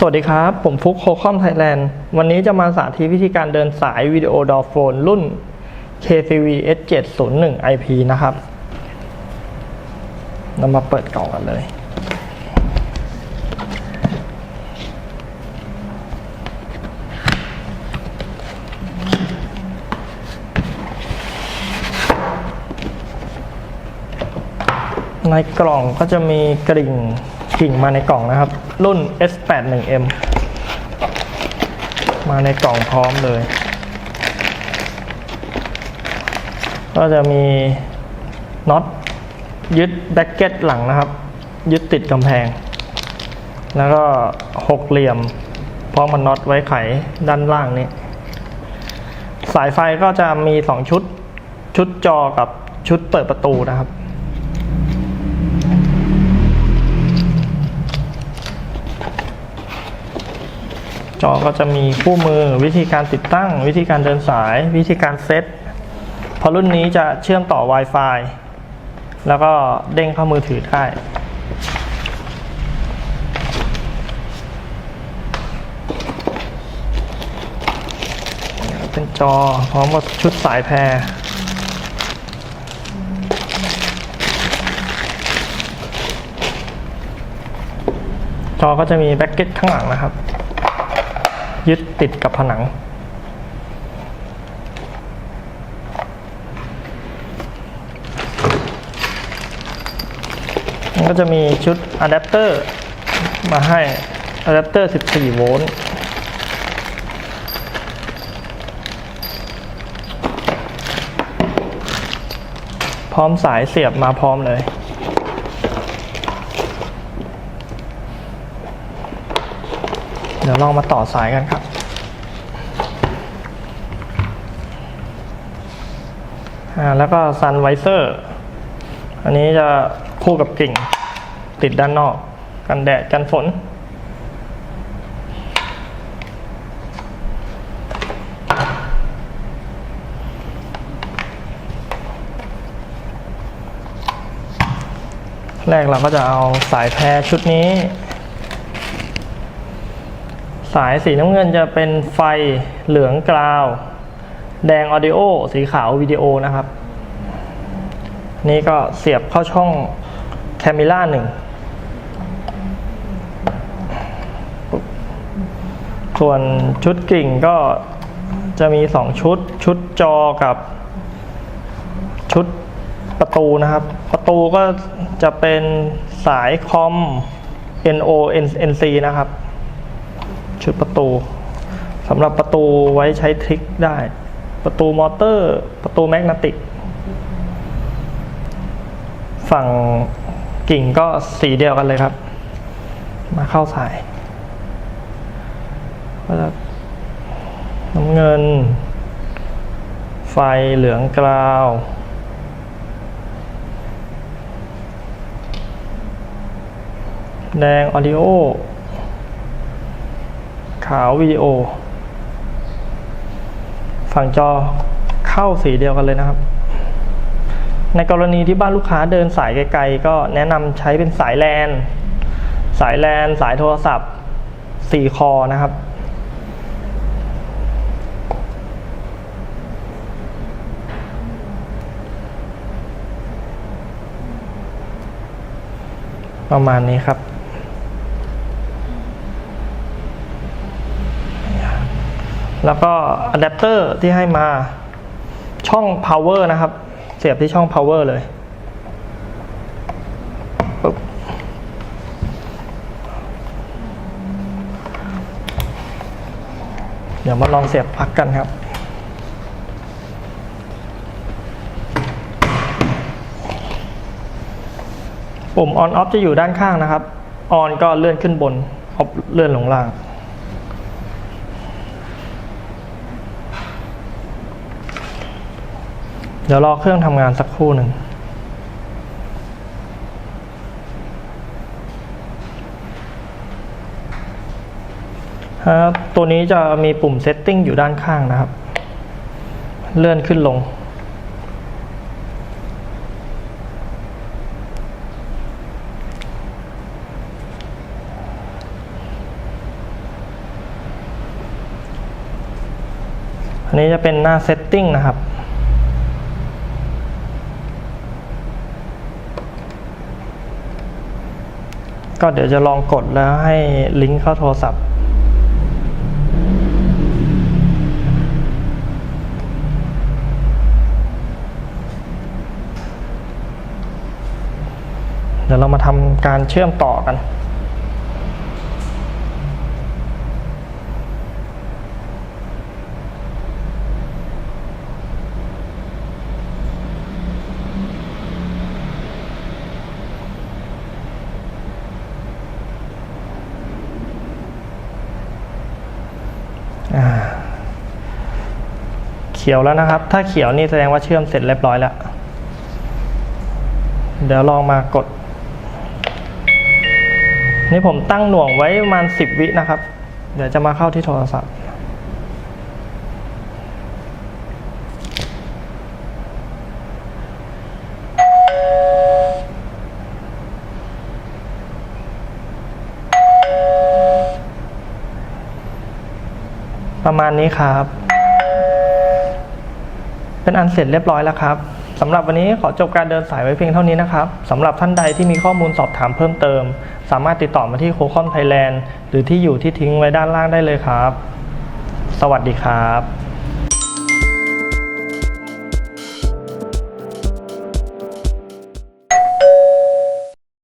สวัสดีครับ ผมฟุกโคคอมไทยแลนด์ วันนี้จะมาสาธิตวิธีการเดินสายวิดีโอดอโฟนรุ่น KCV S701 IP นะครับเรามาเปิดกล่องกันเลย ในกล่องก็จะมีกริ่ง กิ่งมาในกล่องนะครับ รุ่น S81M มาในกล่องพร้อมเลย ก็จะมีน็อตยึดแบ็กเก็ตหลังนะครับ ยึดติดกำแพง แล้วก็หกเหลี่ยมพร้อมกับน็อตไว้ไขด้านล่างนี้ สายไฟก็จะมีสองชุด ชุดจอกับชุดเปิดประตูนะครับ อก็จะมีคู่มือวิธีการติดตั้ง วิธีการเดินสาย วิธีการเซตพราะรุ่นนี้จะเชื่อมต่อ Wi-Fi แล้วก็เด้งเข้ามือถือได้เป็นจอพร้อมกับชุดสายแพรจอก็จะมีแบ็กเก็ตข้างหลังนะครับ ยึดติดกับผนัง ก็จะมีชุดอะแดปเตอร์มาให้อะแดปเตอร์ 14 โวลต์พร้อมสายเสียบมาพร้อมเลย เดี๋ยวลองมาต่อสายกันครับ แล้วก็ซันไวเซอร์ อันนี้จะคู่กับกิ่ง ติดด้านนอก กันแดดกันฝน แรกเราก็จะเอาสายแพรชุดนี้ สายสีน้ำเงินจะเป็นไฟเหลืองกราว แดงออดิโอ สีขาววิดีโอนะครับ นี่ก็เสียบเข้าช่องแคมิล่าหนึ่งส่วนชุดกิ่งก็จะมีสองชุด ชุดจอกับชุดประตูนะครับ ประตูก็จะเป็นสายคอม NO NC นะครับ ชุดประตูสำหรับประตูไว้ใช้ทริกได้ ประตูมอเตอร์ ประตูแมกนัติก ฝั่งกิ่งก็สีเดียวกันเลยครับ มาเข้าสายก็จะน้ำเงิน ไฟเหลืองกราวแดงออดิโอ ขาววิดีโอฝั่งจอเข้าสีเดียวกันเลยนะครับ ในกรณีที่บ้านลูกค้าเดินสายไกลๆ ก็แนะนำใช้เป็นสายแลน สายแลน สายโทรศัพท์4คอนะครับประมาณนี้ครับ แล้วก็อะแดปเตอร์ที่ให้มาช่อง power นะครับ เสียบที่ช่อง power เลยปึ๊บเดี๋ยวมาลองเสียบปลั๊กกันครับ ปุ่ม on off จะอยู่ด้านข้างนะครับ on ก็เลื่อนขึ้นบน off เลื่อนลงล่าง เดี๋ยวรอเครื่องทำงานสักครู่หนึ่ง ตัวนี้จะมีปุ่มเซตติ้งอยู่ด้านข้างนะครับ เลื่อนขึ้นลง อันนี้จะเป็นหน้าเซตติ้งนะครับ ก็เดี๋ยวจะลองกดแล้วให้ลิงก์เข้าโทรศัพท์ เดี๋ยวเรามาทำการเชื่อมต่อกัน ขียวแล้วนะครับ ถ้าเขียวนี่แสดงว่าเชื่อมเสร็จเรียบร้อยแล้ว เดี๋ยวลองมากด นี่ผมตั้งหน่วงไว้ประมาณสิบวินะครับ เดี๋ยวจะมาเข้าที่โทรศัพท์ประมาณนี้ครับ เป็นอันเสร็จเรียบร้อยแล้วครับสำหรับวันนี้ขอจบการเดินสายไว้เพียงเท่านี้นะครับสำหรับท่านใดที่มีข้อมูลสอบถามเพิ่มเติม สามารถติดต่อมาที่โคคอนไทยแลนด์หรือที่อยู่ที่ทิ้งไว้ด้านล่างได้เลยครับ สวัสดีครับ